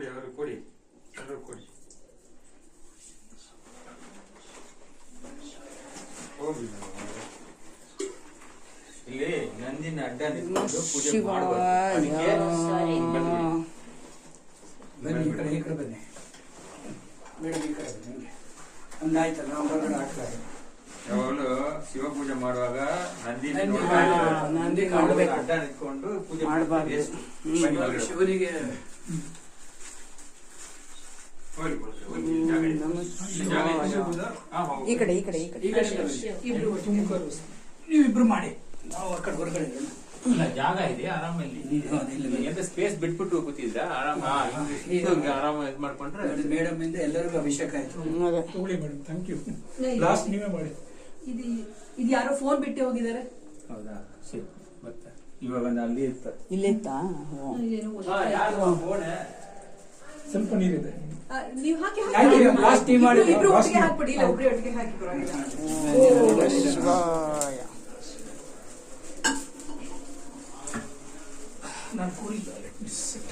ಕೊಡಿ ಅವರು ಕೊಡಿ ಎಲ್ಲರೂ ಕೊಡಿ. ಹೋಗಿ ಇಲ್ಲಿ ನಂದಿನ ಅಡ್ಡ ನಿಂತ್ಕೊಂಡು ಪೂಜೆ. ಬನ್ನಿ ಈ ಕಡೆ ಈ ಕಡೆ ಬನ್ನಿ. ಮೇಡಮ್ ಈ ಕಡೆ ಬನ್ನಿ ಒಂದಾಯ್ತಲ್ಲ ನಾವು ಹೊರಗಡೆ ಹಾಕ್ತಾರೆ. ಯಾವಾಗಲೂ ಶಿವ ಪೂಜೆ ಮಾಡುವಾಗ ನಂದಿನಿ ನಂದಿ ನಂದಿ ಅಡ್ಡ ನಿಂತ್ಕೊಂಡು ಪೂಜೆ ಮಾಡ್ಬಾರ್ದು. ಶಿವನಿಗೆ ಹೋಗಿ, ಹೋಗಿ, ಹೋಗಿ. ಜಾಗ ಇದೆ. ನಮಃ ಇಲ್ಲಿ ಜಾಗ ಇದೆ. ಶಿವಾಯ. ಹಾ, ಹೋಗಿ. ಈ ಕಡೆ ಈ ಕಡೆ ಈ ಕಡೆ. ಈ ಕಡೆ. ಇಬ್ರು ಒಟ್ಟಿಗೆ ನೀವಿಬ್ರು ಮಾಡಿ. ನಾವು ಆ ಕಡೆ ಹೊರಗಡೆ ಇರೋಣ. ಇಲ್ಲ ಜಾಗ ಇದೆ ಆರಾಮಲ್ಲಿ. ಎಂತ ಸ್ಪೇಸ್ ಬಿಟ್ಬಿಟ್ಟು ಕೂತಿದ್ರ? ಆರಾಮ ಆರಾಮ ಇದ್ ಮಾಡ್ಕೊಂಡ್ರೆ ಮೇಡಮ್ ಇಂದ ಎಲ್ಲರಿಗೂ ಅಭಿಷೇಕ ಆಯ್ತು. ತಗೊಳ್ಳಿ ಮೇಡಮ್ ಥ್ಯಾಂಕ್ ಯು. ಲಾಸ್ಟ್ ನೀವೇ ಮಾಡಿ. ಇದು ಇದು ಯಾರೋ ಫೋನ್ ಬಿಟ್ಟು ಹೋಗಿದ್ದಾರೆ? ಹೌದಾ? ಸರಿ ಮತ್ತೆ? ಇವಾಗ ಅಲ್ಲಿ ಇರ್ತಾರೆ. ಇಲ್ಲಿತ್ತಾ ಓ. ಏನೋ ಗೊತ್ತಿಲ್ಲ. ಸ್ವಲ್ಪ ನೀರಿದೆ. ನೀವು ಹಾಕಿ ಹಾಕಿ. ಆಯ್ತು, ಟೀ ಮಾಡಿ. ಇಬ್ರು- ಇಬ್ರು last ಒಟ್ಟಿಗೆ ಹಾಕ್ಬಿಡಿ ಇಲ್ಲ ಒಬ್ರೇ ಒಟ್ಟಿಗೆ ಹಾಕಿ ಪರವಾಗಿಲ್ಲ ನಮಃ ನಾನು ಕೂರಿಲ್ಲ let me sit.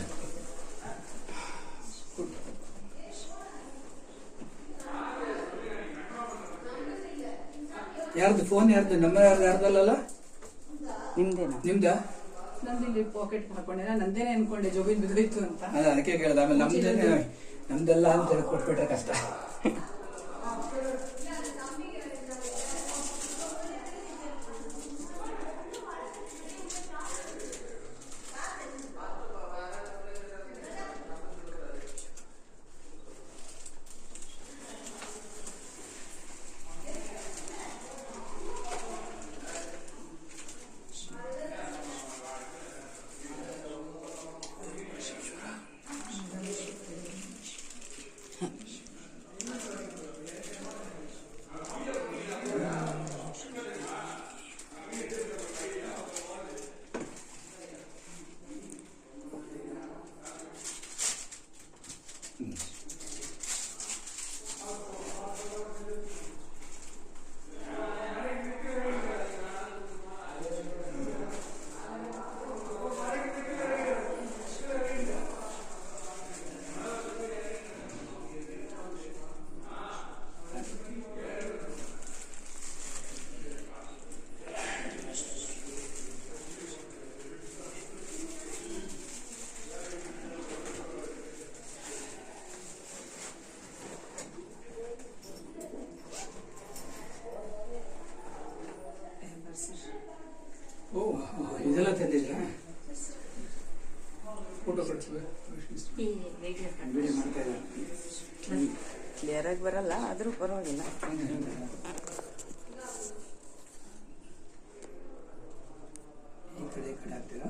ಯಾರ್ದು ಫೋನ್ ಯಾರ್ದು ನಂಬರ್ ಯಾರ್ದು ಯಾರ್ದಲ್ಲ ನಿಮ್ದೇನಾ ನಿಮ್ದ ನಂದು ಇಲ್ಲಿ ಪಾಕೆಟ್ ಹಾಕೊಂಡೆ. ನಂದೇನೆ ಅನ್ಕೊಂಡೆ ಜೋಬಿನ್ ಬಿದ್ದೋಯ್ತು ಅಂತ. ಅದ ಅದಕ್ಕೆ ಕೇಳ್ದ, ಆಮೇಲೆ ನಮ್ದೇನೆ ನಮ್ದೆಲ್ಲ ಅಂತ ಕೊಟ್ಬಿಟ್ರೆ ಕಷ್ಟ. ಓ ಇದೆಲ್ಲ ತಂದಿದ್ರ ಫೋಟೋ ಕಳಿಸ್ಬೇಕು ವಿಡಿಯೋ ಮಾಡ್ತಾ ಇದ್ದಾರೆ. ಕ್ಲಿಯರ್ ಆಗಿ ಬರಲ್ಲ ಆದ್ರೂ ಪರವಾಗಿಲ್ಲ. ಈ ಕಡೆ ಈ ಕಡೆ ಹಾಕ್ತೀರಾ?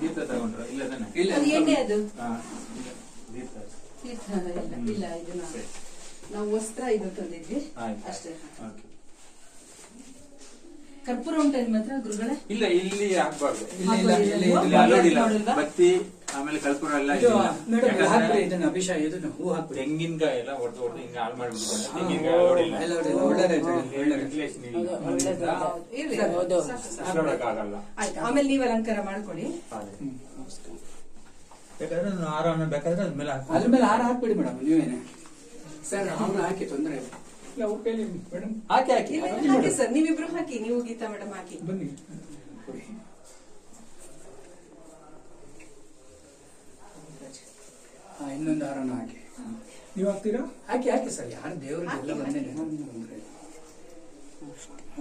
ದೀಪ ತಗೊಂಡ್ರ ಇಲ್ಲ ತಾನೆ ಇಲ್ಲ ಅದು ಎಣ್ಣೆ ಅದು. ಹಾ ಇಲ್ಲ. ತೀರ್ಥ ಇಲ್ಲ ಇಲ್ಲ ಇದು ನಾವು ಸರಿ. ನಾವು ವಸ್ತ್ರ ಇದು ತಂದಿದ್ವಿ. ಆಯ್ತು. ಅಷ್ಟೇ. ಓಕೆ. ಕರ್ಪೂರ ಉಂಟು ನಿಮ್ಮ ಹತ್ರ ಗುರುಗಳೇ? ಇಲ್ಲ ಇಲ್ಲಿ ಹಾಕ್ಬಾರ್ದು. ಇಲ್ಲ ಇಲ್ಲ ಇಲ್ಲಿ ಇಲ್ಲಿ ಅಲೋಡ್ ಇಲ್ಲ ನೋಡಿಲ್ವಾ? ಬತ್ತಿ ಆಮೇಲೆ ಕಲ್ಪುರ ಎಲ್ಲ ಇದು ಇಲ್ಲ. ಮೇಡಮ್ ಹಾಕ್ಬಿಡಿ ಇದನ್ನ ಅಭಿಷೇಕ ಇದನ್ನ ಹೂ ಹಾಕ್ಬಿಡಿ. ತೆಂಗಿನಕಾಯಿ ಎಲ್ಲ ಹೊಡೆದು ಹೊಡೆದು ಹಿಂಗೆ ಹಾಳು ಮಾಡ್ಬಿಟ್ಟು ತೆಂಗಿನಕಾಯಿ. ಎಲ್ಲ ಒಳ್ಳೆ- ಒಳ್ಳೆದಾಯ್ತು. ಇಲ್ಲ. ಹೌದು. ಆಯ್ತು ಆಮೇಲೆ ನೀವು ಅಲಂಕಾರ ಮಾಡ್ಕೊಳ್ಳಿ. ಬೇಕಾದ್ರೆ ನಾನು ಆರಾಮ ಬೇಕಾದ್ರೆ ಅದ್ಮೇಲೆ ಹಾಕಿ ಅದ್ರ ಮೇಲೆ ಹಾರ ಹಾಕ್ಬಿಡಿ ಮೇಡಮ್ ನೀವೇನೆ. ಸರ್ ಆಮೇಲೆ ಹಾಕಿ ತೊಂದರೆ ಇಲ್ಲ. ಅವ್ರ ಮೇಡಮ್. ಹಾಕಿ ಹಾಕಿ. ಹಾಕಿ ಸರ್ ನೀವಿಬ್ರು ಹಾಕಿ ನೀವು ಗೀತಾ ಮೇಡಮ್ ಹಾಕಿ. ಬನ್ನಿ. ಇನ್ನೊಂದು ಹಾರನ ಹಾಕಿ ನೀವು ಹಾಕ್ತೀರಾ ಹಾಕಿ ಹಾಕಿ ಸರ್ ಯಾರು ದೇವರು ಎಲ್ಲ ಬಂದೇ ಬಂದ್ರೆ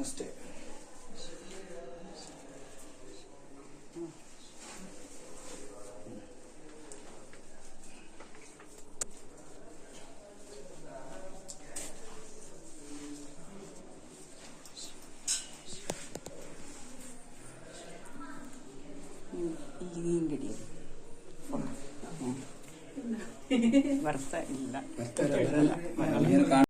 ಅಷ್ಟೇ ಈ ಹಿಂಗಡಿ ಬರ್ತಾ ಇಲ್ಲ.